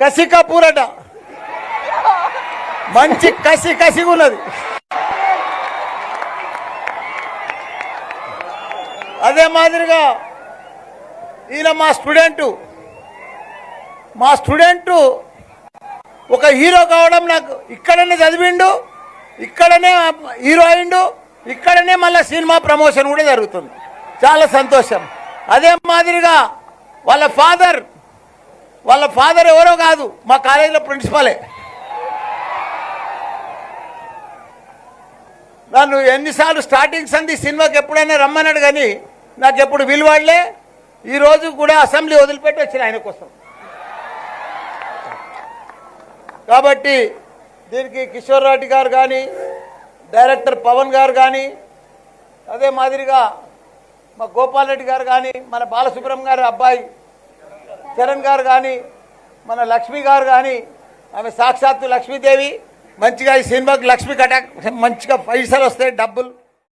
కసి కపూర్ అట మంచి కసి కసిగా ఉన్నది అదే మాదిరిగా ఈయన మా స్టూడెంటు. మా స్టూడెంటు ఒక హీరో కావడం నాకు ఇక్కడనే చదివిండు ఇక్కడనే హీరో అయిండు ఇక్కడనే మళ్ళీ సినిమా ప్రమోషన్ కూడా జరుగుతుంది. చాలా సంతోషం. అదే మాదిరిగా వాళ్ళ ఫాదర్ వాళ్ళ ఫాదర్ ఎవరో కాదు మా కాలేజీలో ప్రిన్సిపాలే. నన్ను ఎన్నిసార్లు స్టార్టింగ్ సంది సినిమాకి ఎప్పుడైనా రమ్మన్నాడు కానీ నాకు ఎప్పుడు విలువాడలే. ఈరోజు కూడా అసెంబ్లీ వదిలిపెట్టి వచ్చిన ఆయన కోసం. కాబట్టి దీనికి కిషోర్ రెడ్డి గారు కానీ డైరెక్టర్ పవన్ గారు కానీ అదే మాదిరిగా మా గోపాల్ రెడ్డి గారు కానీ మన బాలసుబ్రహ్మ గారి అబ్బాయి చరణ్ గారు కానీ మన లక్ష్మి గారు కానీ ఆమె సాక్షాత్తు లక్ష్మీదేవి మంచిగా ఈ సినిమాకి లక్ష్మి కటాక్ మంచిగా పైసలు వస్తాయి డబ్బులు.